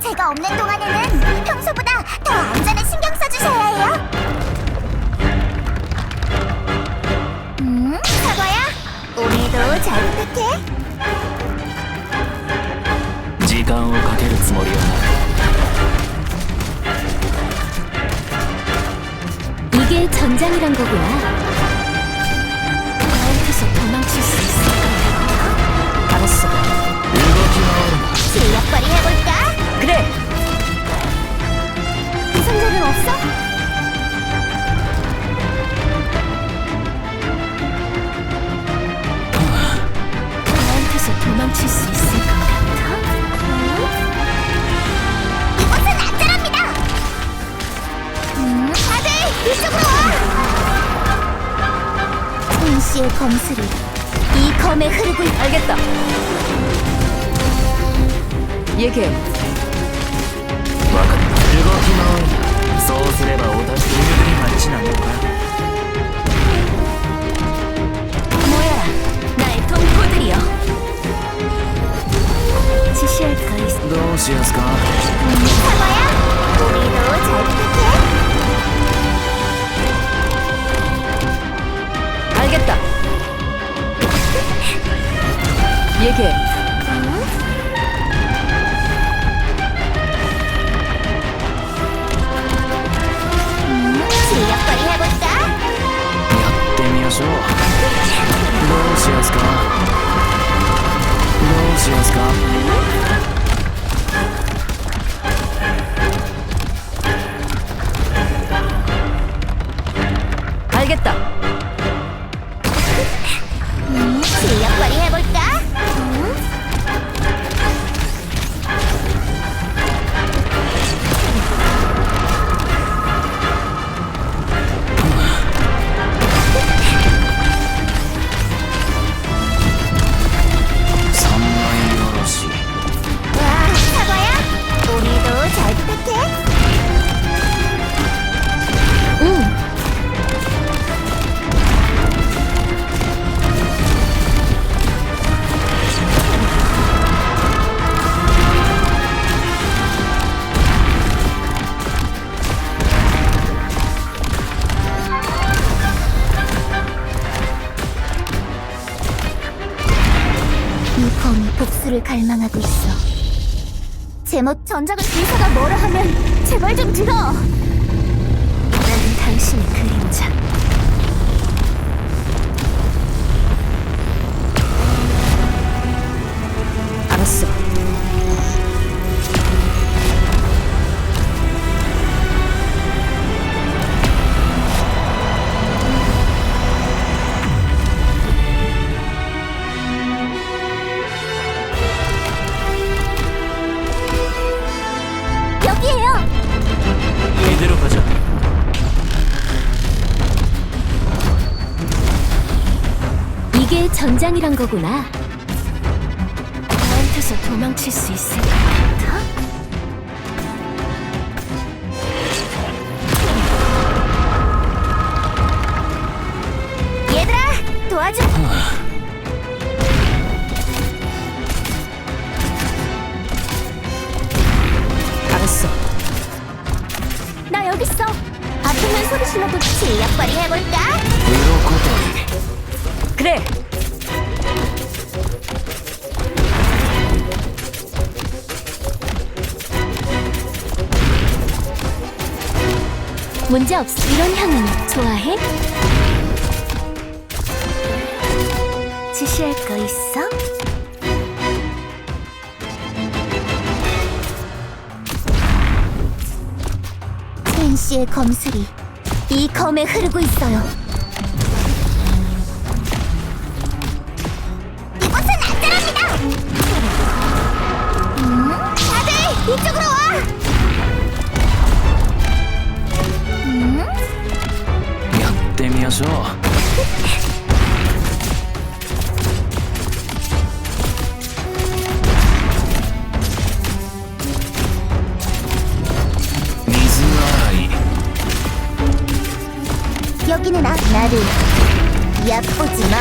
제가 없는 동안에는 평소보다 더 안전에 신경 써주셔야 해요. 음, 사과야, 오늘도 잘 부탁해. 時間をかけるつもりはない 이게 전장이란 거구나. 이쪽으로 와. 진 씨의 검술이 이 검에 흐르고 있. 알겠다. 얘기해. 分かった動き回るなそうすればおたしに町なのか 모여라. 나의 동포들이여. 지시할 거 있어. どうしやすか 사과야, 우리도 잘 부탁해. 얘기해. 음, 실력 발휘 해볼까? やってみましょうどうしやすかどうしやすか 알겠다. 복수를 갈망하고 있어. 제멋 전작을 의사가 뭐라 하면 제발 좀 들어. 나는 당신의 이대로 가자 이게 전장이란 거구나. 나한테서 도망칠 수 있을 것 같아? 얘들아, 도와줘. 그래. 문제 없어. 이런 향은 좋아해? 지시할 거 있어? 첸 씨의 검술이 이 검에 흐르고 있어요. 이쪽으로 와. 음, やってみましょう水洗い 여기는 아, 나를 얕보지 마.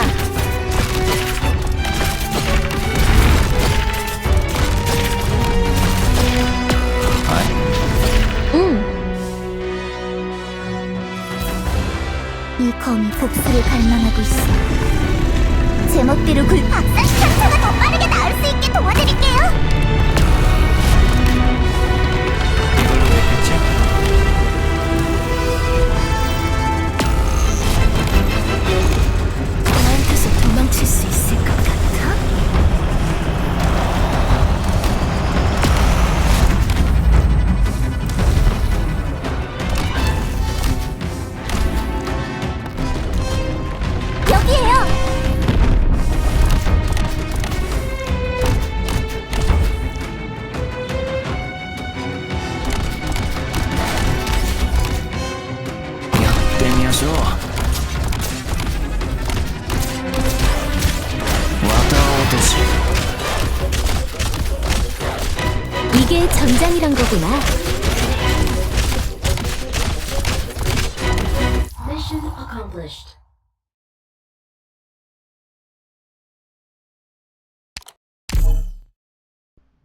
복수를 갈망하고 있어. 제멋대로 굴 박살 상처가 더 빠르게 나을 수 있게 도와드릴게요. 되지. 이게 전장이란 거구나.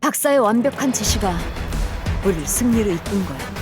박사의 완벽한 지시가 우리 승리를 이끈 거야.